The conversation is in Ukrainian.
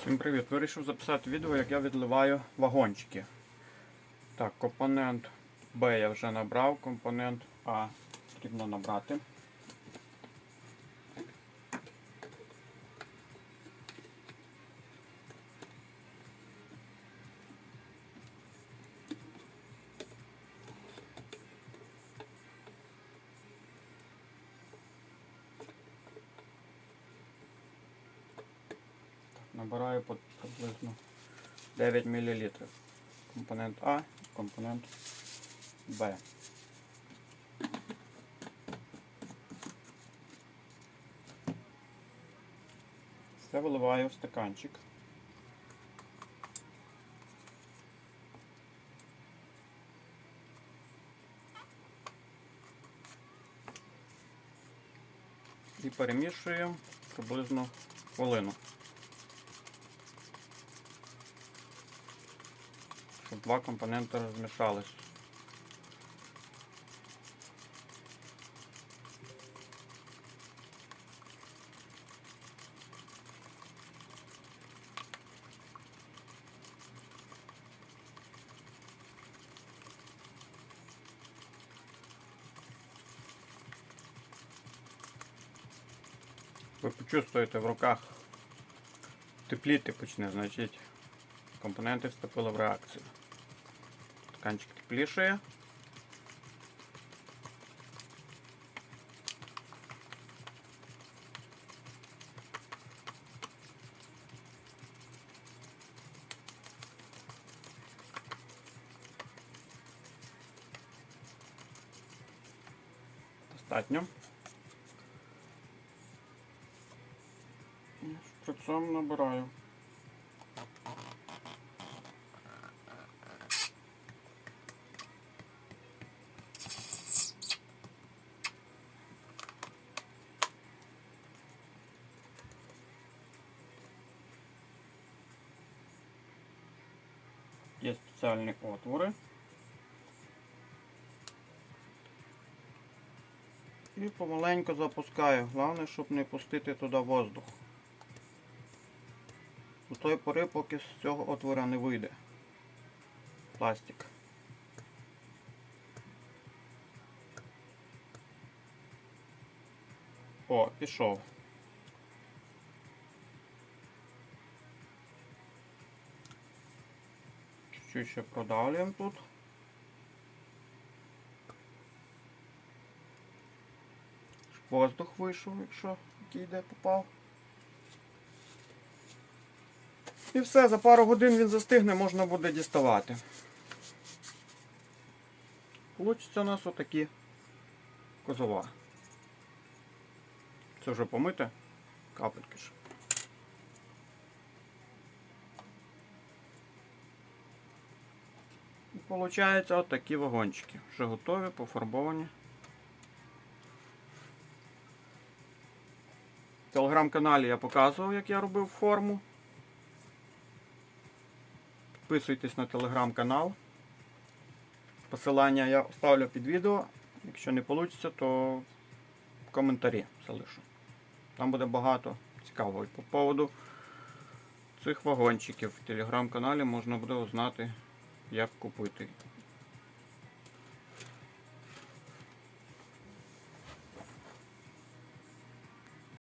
Всім привіт! Вирішив записати відео, як я відливаю вагончики. Так, компонент Б я вже набрав, компонент А потрібно набрати. Набираю приблизно 9 мл. Компонент А, компонент Б. Все виливаю в стаканчик. І перемішую приблизно хвилину. Щоб два компоненти розмішались. Ви почувствуєте в руках тепліти почне, значить компоненти вступили в реакцію. стаканчик теплейшее. Достатньо. При цьому набираю. Спеціальні отвори. І помаленьку запускаю. Головне, щоб не пустити туди воздух. До тої пори, поки з цього отвора не вийде. Пластик. О, пішов. Чуть-чуть ще продавлюємо тут. Воздух вийшов, якщо який йде попав. І все, за пару годин він застигне, можна буде діставати. Получиться у нас отакі козова. Це вже помите, капельки ж. І Получається от такі вагончики. Вже готові, пофарбовані. В телеграм-каналі я показував, як я робив форму. Підписуйтесь на телеграм-канал. Посилання я оставлю під відео. Якщо не вийде, то в коментарі залишу. Там буде багато цікавого. По поводу цих вагончиків в телеграм-каналі можна буде узнати, як купити